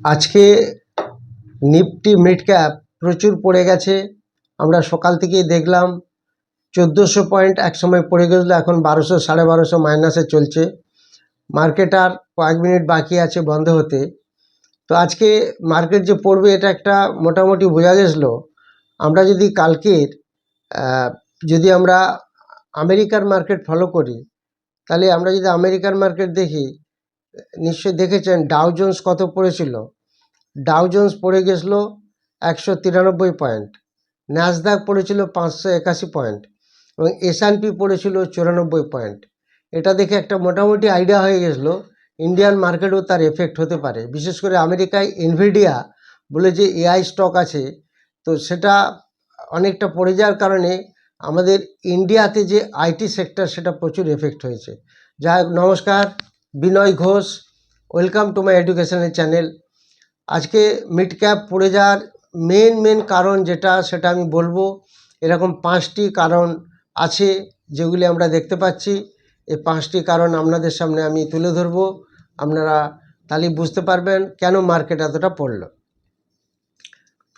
আজকে Nifty mid cap প্রচুর পড়ে গেছে। আমরা সকাল থেকেই দেখলাম চোদ্দোশো পয়েন্ট একসময় পড়ে গেছিল, এখন বারোশো, সাড়ে বারোশো মাইনাসে চলছে। মার্কেট আর কয়েক মিনিট বাকি আছে বন্ধ হতে। তো আজকে মার্কেট যে পড়বে, এটা একটা মোটামুটি বোঝা গেছিল। আমরা যদি কালকের যদি আমরা আমেরিকার মার্কেট ফলো করি, তাহলে আমরা যদি আমেরিকার মার্কেট দেখি নিশ্চয়ই দেখেছেন ডাউ জোন্স কত পড়েছিল? ডাউ জোন্স পড়ে গেছিল একশো তিরানব্বই পয়েন্ট ন্যাসদাক পড়েছিল পাঁচশো একাশি পয়েন্ট এবং এসআনপি পড়েছিল চুরানব্বই পয়েন্ট এটা দেখে একটা মোটামুটি আইডিয়া হয়ে গেছিল ইন্ডিয়ান মার্কেটেও তার এফেক্ট হতে পারে। বিশেষ করে আমেরিকায় ইনভিডিয়া বলে যে এআই স্টক আছে, তো সেটা অনেকটা পড়ে যাওয়ার কারণে আমাদের ইন্ডিয়াতে যে আইটি সেক্টর সেটা প্রচুর এফেক্ট হয়েছে। যাই নমস্কার। Binoy Ghosh welcome to my এডুকেশনের চ্যানেল আজকে মিড ক্যাপ পড়ে যাওয়ার মেন মেন কারণ যেটা, সেটা আমি বলব। এরকম পাঁচটি কারণ আছে যেগুলি আমরা দেখতে পাচ্ছি। এই পাঁচটি কারণ আপনাদের সামনে আমি তুলে ধরবো। আপনারা তাহলে বুঝতে পারবেন কেন মার্কেট এতটা পড়ল।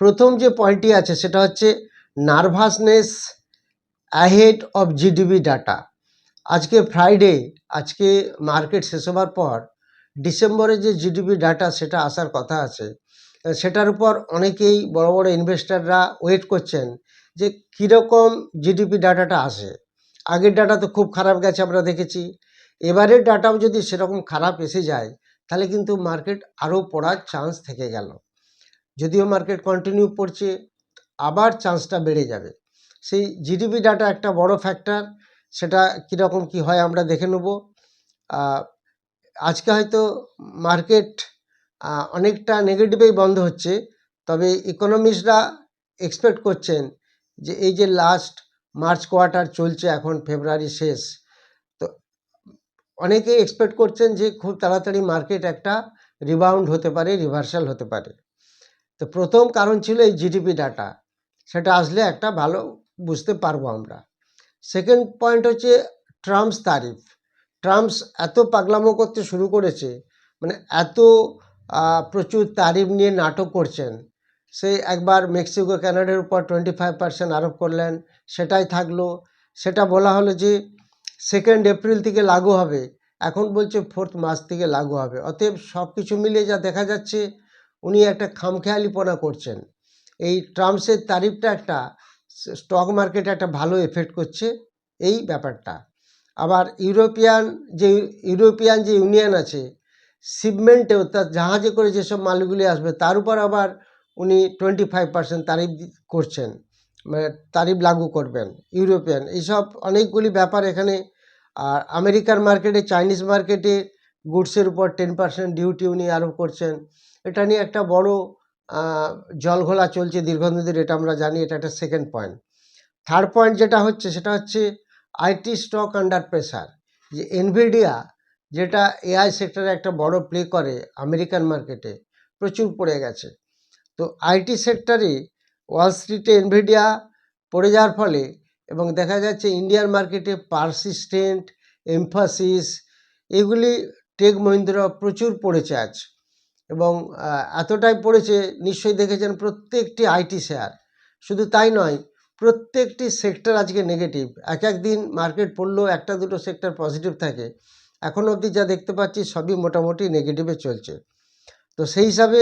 প্রথম যে পয়েন্টটি আছে, সেটা হচ্ছে nervousness ahead of GDP data আজকে ফ্রাইডে আজকে মার্কেট শেষ হবার পর ডিসেম্বরে যে জিডিপি ডাটা সেটা আসার কথা আছে, সেটার উপর অনেকেই বড় বড় ইনভেস্টাররা ওয়েট করছেন যে কীরকম জিডিপি ডাটাটা আসে। আগের ডাটা তো খুব খারাপ গেছে আমরা দেখেছি, এবারের ডাটাও যদি সেরকম খারাপ এসে যায়, তাহলে কিন্তু মার্কেট আরও পড়ার চান্স থেকে গেল। যদিও মার্কেট কন্টিনিউ পড়ছে, আবার চান্সটা বেড়ে যাবে। সেই জিডিপি ডাটা একটা বড় ফ্যাক্টর সেটা কীরকম কি হয় আমরা দেখে নেব। আজকে হয়তো মার্কেট অনেকটা নেগেটিভেই বন্ধ হচ্ছে, তবে ইকোনমিস্টরা এক্সপেক্ট করছেন যে এই যে লাস্ট মার্চ কোয়ার্টার চলছে, এখন ফেব্রুয়ারি শেষ, তো অনেকেই এক্সপেক্ট করছেন যে খুব তাড়াতাড়ি মার্কেট একটা রিবাউন্ড হতে পারে, রিভার্সাল হতে পারে। তো প্রথম কারণ ছিল এই জিডিপি ডাটা, সেটা আসলে একটা ভালো বুঝতে পারব আমরা। সেকেন্ড পয়েন্ট হচ্ছে ট্রাম্পস তারিফ ট্রাম্পস এত পাগলামো করতে শুরু করেছে মানে এত প্রচুর তারিফ নিয়ে নাটক করছেন। সে একবার মেক্সিকো কানাডার উপর টোয়েন্টি ফাইভ পার্সেন্ট আরোপ করলেন, সেটাই থাকল। সেটা বলা হলো যে সেকেন্ড এপ্রিল থেকে লাগু হবে, এখন বলছে ফোর্থ মার্চ থেকে লাগু হবে। অতএব সব কিছু মিলিয়ে যা দেখা যাচ্ছে, উনি একটা খামখেয়ালিপনা করছেন। এই ট্রাম্পসের তারিফটা একটা স্টক মার্কেটে একটা ভালো এফেক্ট করছে এই ব্যাপারটা। আবার ইউরোপিয়ান যে ইউরোপিয়ান যে ইউনিয়ন আছে শিপমেন্টে অর্থাৎ জাহাজে করে যেসব মালগুলি আসবে, তার উপর আবার উনি টোয়েন্টি ফাইভ পার্সেন্ট তারিফ করছেন। মানে তারিফ লাগু করবেন ইউরোপিয়ান। এইসব অনেকগুলি ব্যাপার এখানে, আর আমেরিকার মার্কেটে চাইনিজ মার্কেটে গুডসের উপর টেন পার্সেন্ট ডিউটি উনি আরোপ করছেন। এটা নিয়ে একটা বড় জলঘোলা চলছে দীর্ঘদিন ধরে, এটা আমরা জানি, এটা একটা সেকেন্ড পয়েন্ট থার্ড পয়েন্ট যেটা হচ্ছে, সেটা হচ্ছে আইটি স্টক আন্ডার প্রেসার যে এনভিডিয়া যেটা এআই সেক্টরে একটা বড় প্লে করে আমেরিকান মার্কেটে প্রচুর পড়ে গেছে। তো আইটি সেক্টরে ওয়াল স্ট্রিটে এনভিডিয়া পড়ে যাওয়ার ফলে এবং দেখা যাচ্ছে ইন্ডিয়ান মার্কেটে পারসিস্টেন্ট এমফাসিস এগুলি টেক মহিন্দ্রা প্রচুর পড়েছে আজ। এবং এতটাই পড়েছে, নিশ্চয়ই দেখেছেন প্রত্যেকটি আইটি শেয়ার শুধু তাই নয়, প্রত্যেকটি সেক্টর আজকে নেগেটিভ এক এক দিন মার্কেট পড়লেও একটা দুটো সেক্টর পজিটিভ থাকে। এখন অবধি যা দেখতে পাচ্ছি, সবই মোটামুটি নেগেটিভে চলছে। তো সেই হিসাবে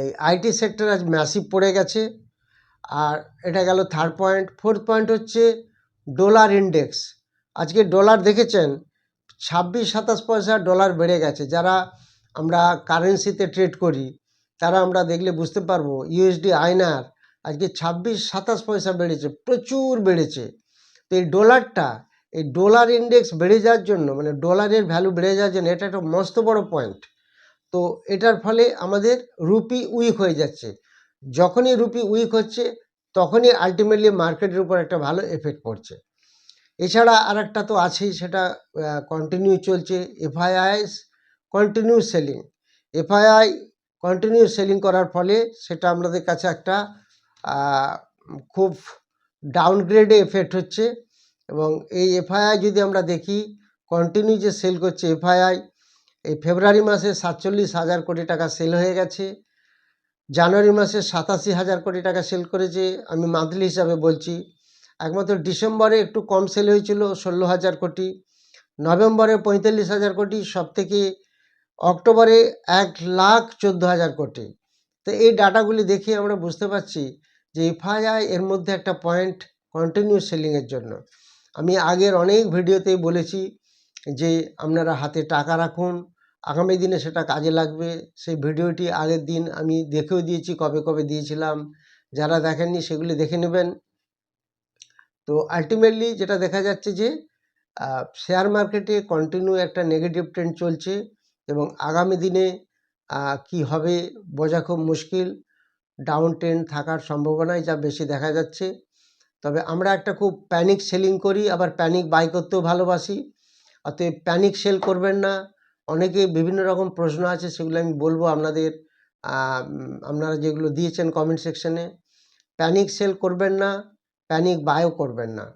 এই আইটি সেক্টর আজ ম্যাসিভ পড়ে গেছে। আর এটা গেল থার্ড পয়েন্ট ফোর্থ পয়েন্ট হচ্ছে ডলার ইন্ডেক্স আজকে ডলার দেখেছেন, ছাব্বিশ সাতাশ পয়সা ডলার বেড়ে গেছে। যারা আমরা কারেন্সিতে ট্রেড করি, তারা আমরা দেখলে বুঝতে পারব ইউএসডি আয়নার, আজকে ছাব্বিশ, সাতাশ পয়সা বেড়েছে, প্রচুর বেড়েছে। তো এই ডলারটা এই ডলার ইন্ডেক্স বেড়ে যাওয়ার জন্য মানে ডলারের ভ্যালু বেড়ে যাওয়ার জন্য এটা একটা মস্ত বড় পয়েন্ট তো এটার ফলে আমাদের রুপি উইক হয়ে যাচ্ছে। যখনই রুপি উইক হচ্ছে, তখনই আলটিমেটলি মার্কেটের উপর একটা ভালো এফেক্ট পড়ছে। এছাড়া আর তো আছেই, সেটা কন্টিনিউ চলছে FIIs continue selling FII continue selling করার ফলে সেটা আমাদের কাছে একটা খুব ডাউনগ্রেডে এফেক্ট হচ্ছে এবং এই এফআইআই যদি আমরা দেখি কন্টিনিউ যে সেল করছে এফআইআই এই ফেব্রুয়ারি মাসে সাতচল্লিশ হাজার কোটি টাকা সেল হয়ে গেছে জানুয়ারি মাসে সাতাশি হাজার কোটি টাকা সেল করেছে, আমি মান্থলি হিসাবে বলছি, একমাত্র ডিসেম্বরে একটু কম সেল হয়েছিল ষোলো হাজার কোটি, নভেম্বরে পঁয়তাল্লিশ হাজার কোটি সব থেকে অক্টোবরে এক লাখ চোদ্দ হাজার কোটি। তো এই ডাটাগুলি দেখে আমরা বুঝতে পারছি যে এফআইআই এর মধ্যে একটা পয়েন্ট কন্টিনিউ সেলিংয়ের জন্য। আমি আগের অনেক ভিডিওতেই বলেছি যে আপনারা হাতে টাকা রাখুন, আগামী দিনে সেটা কাজে লাগবে। সেই ভিডিওটি আগের দিন আমি দেখেও দিয়েছি, কবে কবে দিয়েছিলাম। যারা দেখেননি সেগুলি দেখে নেবেন। তো আলটিমেটলি যেটা দেখা যাচ্ছে যে শেয়ার মার্কেটে কন্টিনিউ একটা নেগেটিভ ট্রেন্ড চলছে। এবং আগামী দিনে কি হবে বোঝা খুব মুশকিল। ডাউন ট্রেন্ড থাকার সম্ভাবনাই যা বেশি দেখা যাচ্ছে। তবে আমরা একটা খুব প্যানিক সেলিং করি, আবার প্যানিক বাই করতেও ভালোবাসি। অতএব প্যানিক সেল করবেন না। অনেকে বিভিন্ন রকম প্রশ্ন আছে, সেগুলো আমি বলব আপনাদের। আপনারা যেগুলো দিয়েছেন কমেন্ট সেকশনে প্যানিক সেল করবেন না, প্যানিক বায়ও করবেন না।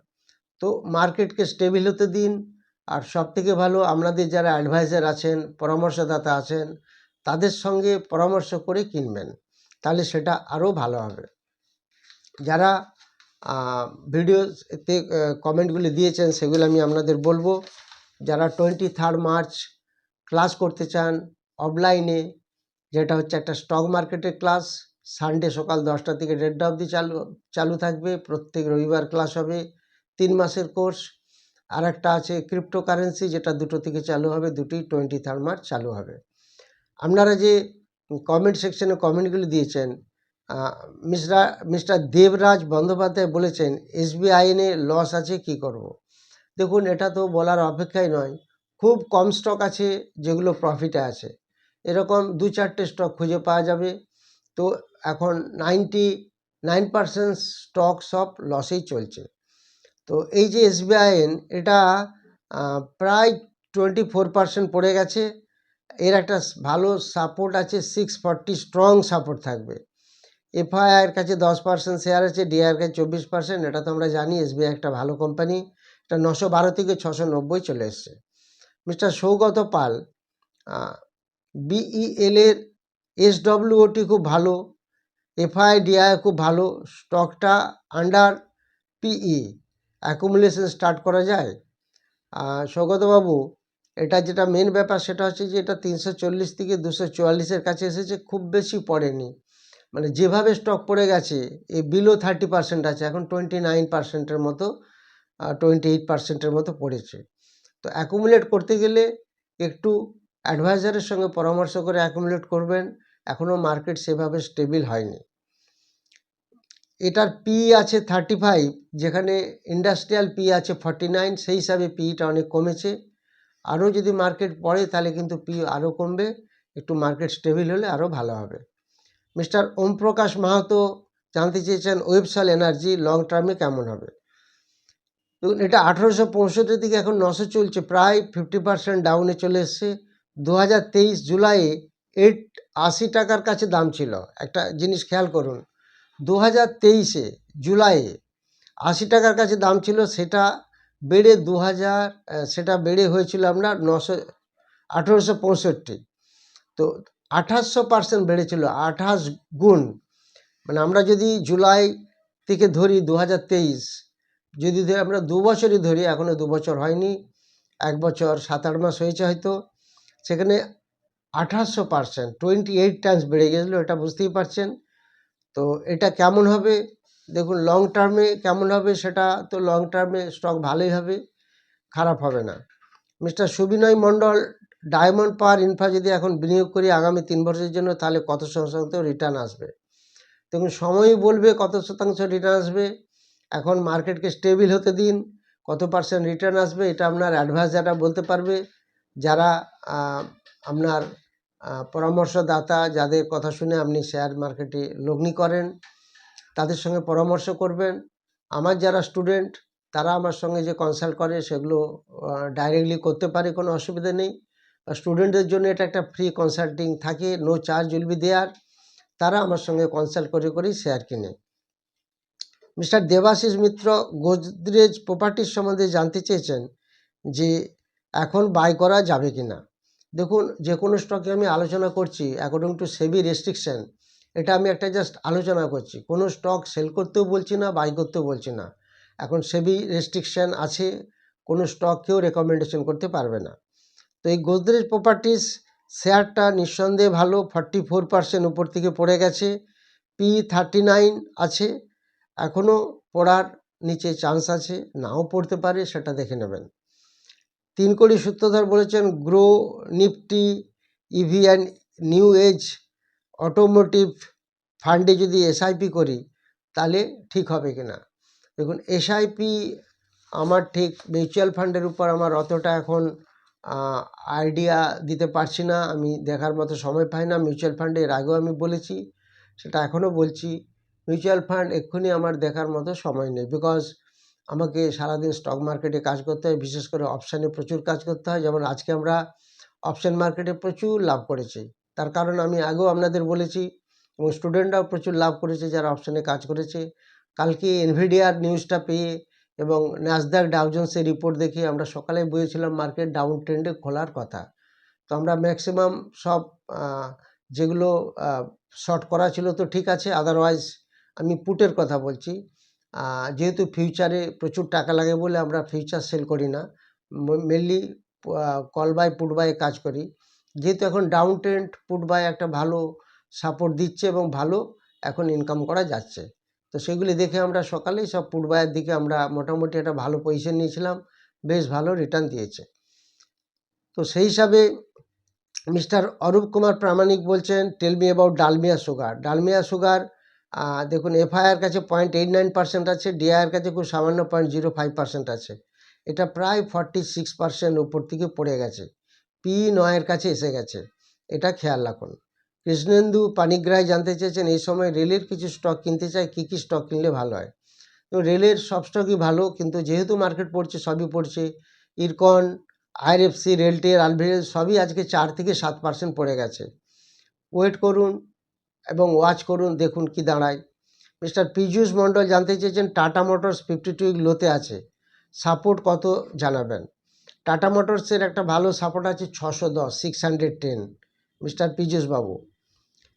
তো মার্কেটকে স্টেবিল হতে দিন। আর সব থেকে ভালো আপনাদের যারা অ্যাডভাইজার আছেন, পরামর্শদাতা আছেন, তাদের সঙ্গে পরামর্শ করে কিনবেন, তাহলে সেটা আরও ভালো হবে। যারা ভিডিওতে কমেন্টগুলি দিয়েছেন, সেগুলো আমি আপনাদের বলব। যারা টোয়েন্টি থার্ড মার্চ ক্লাস করতে চান অফলাইনে যেটা হচ্ছে একটা স্টক মার্কেটের ক্লাস সানডে সকাল দশটা থেকে দেড়টা অবধি চালু চালু থাকবে, প্রত্যেক রবিবার ক্লাস হবে, তিন মাসের কোর্স আর একটা আছে ক্রিপ্টোকারেন্সি যেটা দুটো থেকে চালু হবে দুটি টোয়েন্টি থার্ড মার্চ চালু হবে। আপনারা যে কমেন্ট সেকশনে কমেন্টগুলি দিয়েছেন মিস্টার মিস্টার দেবরাজ বন্দ্যোপাধ্যায় বলেছেন এসবিআইনে লস আছে, কি করব। দেখুন, এটা তো বলার অপেক্ষাই নয়। খুব কম স্টক আছে, যেগুলো প্রফিটে আছে। এরকম দু চারটে স্টক খুঁজে পাওয়া যাবে। তো এখন নাইনটি নাইন পার্সেন্ট স্টক সব লসেই চলছে। তো এই যে এসবিআইএন এটা প্রায় টোয়েন্টি ফোর পার্সেন্ট পড়ে গেছে। এর একটা ভালো সাপোর্ট আছে সিক্স ফর্টি স্ট্রং সাপোর্ট থাকবে। এফআইআর কাছে দশ পার্সেন্ট শেয়ার আছে ডিআইয়ের কাছে চব্বিশ পার্সেন্ট এটা তো আমরা জানি এসবিআই একটা ভালো কোম্পানি এটা নশো বারো থেকে ছশো নব্বই চলে এসছে। মিস্টার সৌগত পাল বিইএল এর এসডব্লিউটি খুব ভালো এফআই ডিআই খুব ভালো স্টকটা আন্ডার পিই অ্যাকুমুলেশন স্টার্ট করা যায়। আহ, সৌগতবাবু এটা যেটা মেন ব্যাপার সেটা হচ্ছে যে এটা তিনশো চল্লিশ থেকে দুশো চুয়াল্লিশের কাছে এসেছে খুব বেশি পড়েনি। মানে যেভাবে স্টক পড়ে গেছে এই বিলো থার্টি পার্সেন্ট আছে এখন টোয়েন্টি নাইন পার্সেন্টের মতো টোয়েন্টি এইট পার্সেন্টের মতো পড়েছে। তো অ্যাকুমুলেট করতে গেলে একটু অ্যাডভাইজারের সঙ্গে পরামর্শ করে অ্যাকুমুলেট করবেন এখনও মার্কেট সেভাবে স্টেবিল হয়নি। এটার পি আছে থার্টি ফাইভ যেখানে ইন্ডাস্ট্রিয়াল পি আছে ফর্টি নাইন সেই হিসাবে পিটা অনেক কমেছে। আরও যদি মার্কেট পড়ে, তাহলে কিন্তু পি আরও কমবে। একটু মার্কেট স্টেবিল হলে আরও ভালো হবে। মিস্টার ওম প্রকাশ মাহাতো জানতে চেয়েছেন ওয়েবসাল এনার্জি লং টার্মে কেমন হবে। দেখুন, এটা আঠেরোশো পঁয়ষট্টি থেকে এখন নশো চলছে, প্রায় ফিফটি পার্সেন্ট ডাউনে চলে এসছে। দু হাজার তেইশ এইট আশি টাকার কাছে দাম ছিল। একটা জিনিস খেয়াল করুন দু হাজার তেইশে জুলাইয়ে আশি টাকার কাছে দাম ছিল, সেটা বেড়ে দু হাজার সেটা বেড়ে হয়েছিল আপনার নশো, আঠেরোশো পঁয়ষট্টি। তো আঠাশশো পার্সেন্ট বেড়েছিল, আঠাশ গুণ। মানে আমরা যদি জুলাই থেকে ধরি দু হাজার তেইশ, যদি ধরি আমরা দু বছরই ধরি এখনও দু বছর হয়নি, এক বছর সাত আট মাস হয়েছে হয়তো, সেখানে আঠাশশো পার্সেন্ট, টোয়েন্টি এইট টাইমস বেড়ে গেছিল, এটা বুঝতেই পারছেন। তো এটা কেমন হবে? দেখুন লং টার্মে কেমন হবে সেটা তো লং টার্মে স্টক ভালোই হবে, খারাপ হবে না। Mister Subinoy Mondal Diamond Power Infra যদি এখন বিনিয়োগ করি আগামী তিন বছরের জন্য, তাহলে কত শতাংশ রিটার্ন আসবে? দেখুন, সময়ই বলবে কত শতাংশ রিটার্ন আসবে। এখন মার্কেটকে স্টেবিল হতে দিন, কত পার্সেন্ট রিটার্ন আসবে, এটা আপনার অ্যাডভাইজাররা বলতে পারবে, যারা আপনার পরামর্শদাতা যাদের কথা শুনে আপনি শেয়ার মার্কেটে লগ্নি করেন, তাদের সঙ্গে পরামর্শ করবেন। আমার যারা স্টুডেন্ট, তারা আমার সঙ্গে যে কনসাল্ট করে সেগুলো ডাইরেক্টলি করতে পারে, কোনো অসুবিধা নেই। স্টুডেন্টদের জন্য এটা একটা ফ্রি কনসাল্টিং থাকে no charge will be there তারা আমার সঙ্গে কনসাল্ট করে, করেই শেয়ার কিনে। মিস্টার দেবাশিস মিত্র গোদরেজ প্রপার্টির সম্বন্ধে জানতে চেয়েছেন যে, এখন বাই করা যাবে কি না দেখুন, যে কোনো স্টকে আমি আলোচনা করছি অ্যাকর্ডিং টু সেবি রেস্ট্রিকশন এটা আমি একটা জাস্ট আলোচনা করছি। কোনো স্টক সেল করতেও বলছি না বাই করতেও বলছি না। এখন সেবি রেস্ট্রিকশন আছে, কোনো স্টক কেউ রেকমেন্ডেশন করতে পারবে না। তো এই গোদরেজ প্রপার্টিস শেয়ারটা নিঃসন্দেহে ভালো ফর্টি ফোর পার্সেন্ট উপর থেকে পড়ে গেছে পি থার্টি নাইন আছে এখনও পড়ার নিচে চান্স আছে, নাও পড়তে পারে, সেটা দেখে নেবেন। তিন কোটি সূত্রধর বলেছেন, Groww, Nifty, EV and new age automotive ফান্ডে যদি এসআইপি করি, তাহলে ঠিক হবে কি না দেখুন, এসআইপি আমার ঠিক মিউচুয়াল ফান্ডের উপর আমার অতটা এখন আইডিয়া দিতে পারছি না। আমি দেখার মতো সময় পাই না। মিউচুয়াল ফান্ডে এর আগেও আমি বলেছি, সেটা এখনও বলছি। মিউচুয়াল ফান্ড এক্ষুনি আমার দেখার মতো সময় নেই। বিকজ আমাকে সারাদিন স্টক মার্কেটে কাজ করতে হয়, বিশেষ করে অপশানে প্রচুর কাজ করতে হয়। যেমন আজকে আমরা অপশান মার্কেটে প্রচুর লাভ করেছি। তার কারণ আমি আগেও আপনাদের বলেছি এবং স্টুডেন্টরাও প্রচুর লাভ করেছে যারা অপশানে কাজ করেছে। কালকে এনভিডিয়ার নিউজটা পেয়ে এবং ন্যাসদাক ডাউজন্সের রিপোর্ট দেখে আমরা সকালে বুঝেছিলাম মার্কেট ডাউন ট্রেন্ডে খোলার কথা। তো আমরা ম্যাক্সিমাম সব যেগুলো শর্ট করা ছিল তো ঠিক আছে আদারওয়াইজ আমি পুটের কথা বলছি। যেহেতু ফিউচারে প্রচুর টাকা লাগে বলে আমরা ফিউচার সেল করি না mainly call buy put buy কাজ করি। যেহেতু এখন ডাউন ট্রেন্ড পুট বাই একটা ভালো সাপোর্ট দিচ্ছে এবং ভালো এখন ইনকাম করা যাচ্ছে। তো সেগুলি দেখে আমরা সকালেই সব পুট বাইয়ের দিকে আমরা মোটামুটি একটা ভালো পজিশন নিয়েছিলাম, বেশ ভালো রিটার্ন দিয়েছে। তো সেই হিসাবে মিস্টার অরূপ কুমার প্রামাণিক বলছেন tell me about Dalmia sugar Dalmia sugar দেখুন এফআইআর কাছে পয়েন্ট এইট নাইন পার্সেন্ট আছে ডিআইআর কাছে খুব সামান্য পয়েন্ট জিরো ফাইভ পার্সেন্ট আছে। এটা প্রায় ফর্টি সিক্স পার্সেন্ট উপর থেকে পড়ে গেছে। পি নয়ের কাছে এসে গেছে। এটা খেয়াল রাখুন। কৃষ্ণেন্দু পানিগ্রাহী জানতে চেয়েছেন, এই সময় রেলের কিছু স্টক কিনতে চাই, কী কী স্টক কিনলে ভালো হয়? তো রেলের সব স্টকই ভালো, কিন্তু যেহেতু মার্কেট পড়ছে, সবই পড়ছে। ইরকন আইআরএফসি রেলটেল আলভিরেল সবই আজকে চার থেকে সাত পার্সেন্ট পড়ে গেছে। ওয়েট করুন। এবং ওয়াচ করুন, দেখুন কি দাঁড়ায়। মিস্টার পীযূষ মণ্ডল জানতে চেয়েছেন টাটা মোটরস ফিফটি টু লোতে আছে। সাপোর্ট কত জানাবেন? টাটা মোটরসের একটা ভালো সাপোর্ট আছে ছশো দশ six hundred ten mister Piyush babu,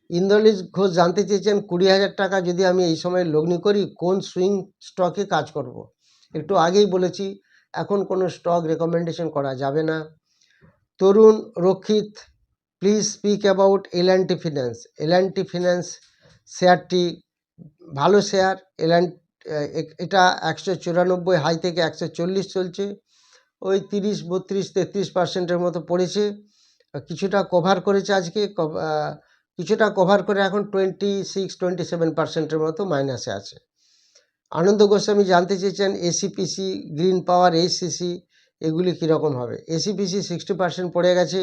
Indranil Ghosh জানতে চেয়েছেন কুড়ি হাজার টাকা যদি আমি এই সময় লগ্নি করি, কোন সুইং স্টকে কাজ করব। একটু আগেই বলেছি, এখন কোনো স্টক রেকমেন্ডেশন করা যাবে না। Tarun Rakshit please speak about L and T finance L and T finance শেয়ারটি ভালো শেয়ার এল অ্যান্ড এটা একশো চুরানব্বই হাই থেকে একশো চল্লিশ চলছে। ওই তিরিশ, বত্রিশ, তেত্রিশ পার্সেন্টের মতো পড়েছে। কিছুটা কভার করেছে আজকে। কিছুটা কভার করে এখন টোয়েন্টি সিক্স টোয়েন্টি সেভেন পার্সেন্টের মতো মাইনাসে আছে। আনন্দ গোস্বামী জানতে চেয়েছেন এসিপিসি গ্রিন পাওয়ার এইচসিসি এগুলি কীরকম হবে? এসিপিসি সিক্সটি পার্সেন্ট পড়ে গেছে।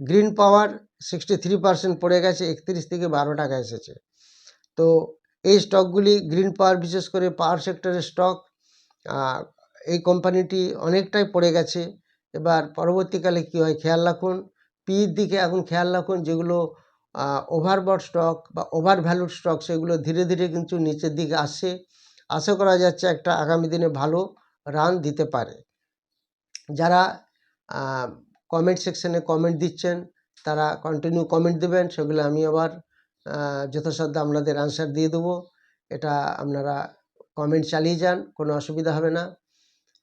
Green power sixty three percent পড়ে গেছে, একত্রিশ থেকে বারো টাকা এসেছে। তো এই স্টকগুলি গ্রিন পাওয়ার, বিশেষ করে পাওয়ার সেক্টরের স্টক এই কোম্পানিটি অনেকটাই পড়ে গেছে। এবার পরবর্তীকালে কী হয়, খেয়াল রাখুন, পির দিকে এখন খেয়াল রাখুন, যেগুলো ওভারবট স্টক বা ওভার ভ্যালুড স্টক সেগুলো ধীরে ধীরে কিন্তু নিচের দিকে আসছে আশা করা যাচ্ছে একটা আগামী দিনে ভালো রান দিতে পারে। যারা কমেন্ট সেকশনে কমেন্ট দিচ্ছেন, তারা কন্টিনিউ কমেন্ট দেবেন, সেগুলো আমি আবার যথাসাধ্য আপনাদের আনসার দিয়ে দেবো। এটা আপনারা কমেন্ট চালিয়ে যান, কোনো অসুবিধা হবে না।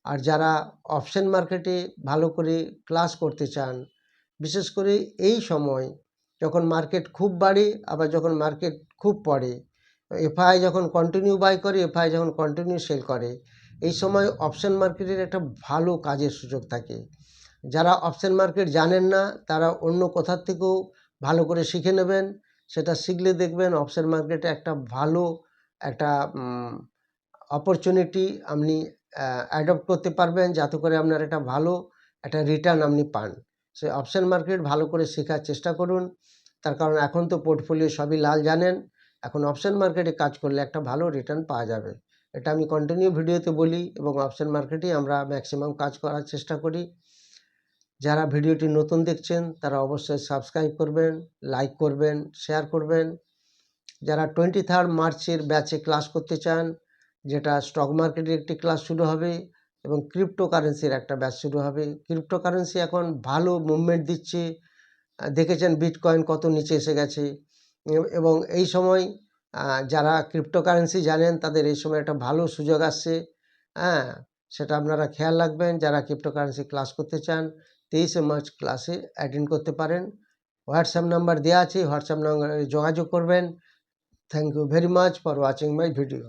আর যারা অপশন মার্কেটে ভালো করে ক্লাস করতে চান, বিশেষ করে এই সময় যখন মার্কেট খুব বাড়ে, আবার যখন মার্কেট খুব পড়ে এফআই যখন কন্টিনিউ বাই করে এফআই যখন কন্টিনিউ সেল করে, এই সময় অপশন মার্কেটের একটা ভালো কাজের সুযোগ থাকে। যারা অপশন মার্কেট জানেন না, তারা অন্য কোথার থেকেও ভালো করে শিখে নেবেন। সেটা শিখলে দেখবেন অপশন মার্কেটে একটা ভালো একটা অপরচুনিটি আপনি অ্যাডপ্ট করতে পারবেন, যাতে করে আপনার একটা ভালো একটা রিটার্ন আপনি পান। সে অপশন মার্কেট ভালো করে শেখার চেষ্টা করুন। তার কারণ এখন তো পোর্টফোলিও সবই লাল জানেন। এখন অপশন মার্কেটে কাজ করলে একটা ভালো রিটার্ন পাওয়া যাবে। এটা আমি কন্টিনিউ ভিডিওতে বলি এবং অপশন মার্কেটেই আমরা ম্যাক্সিমাম কাজ করার চেষ্টা করি। যারা ভিডিওটি নতুন দেখছেন, তারা অবশ্যই সাবস্ক্রাইব করবেন লাইক করবেন শেয়ার করবেন। যারা টোয়েন্টি থার্ড মার্চের ব্যাচে ক্লাস করতে চান, যেটা স্টক মার্কেটের একটি ক্লাস শুরু হবে এবং ক্রিপ্টো কারেন্সির একটা ব্যাচ শুরু হবে। ক্রিপ্টো কারেন্সি এখন ভালো মুভমেন্ট দিচ্ছে। দেখেছেন বিটকয়েন কত নিচে এসে গেছে। এবং এই সময় যারা ক্রিপ্টোকারেন্সি জানেন, তাদের এই সময় একটা ভালো সুযোগ আসছে। হ্যাঁ সেটা আপনারা খেয়াল রাখবেন। যারা ক্রিপ্টোকারেন্সি ক্লাস করতে চান তেইশে মার্চ ক্লাসে অ্যাটেন্ড করতে পারেন। হোয়াটসঅ্যাপ নাম্বার দেওয়া আছে হোয়াটসঅ্যাপ নাম্বারে যোগাযোগ করবেন। Thank you very much for watching my video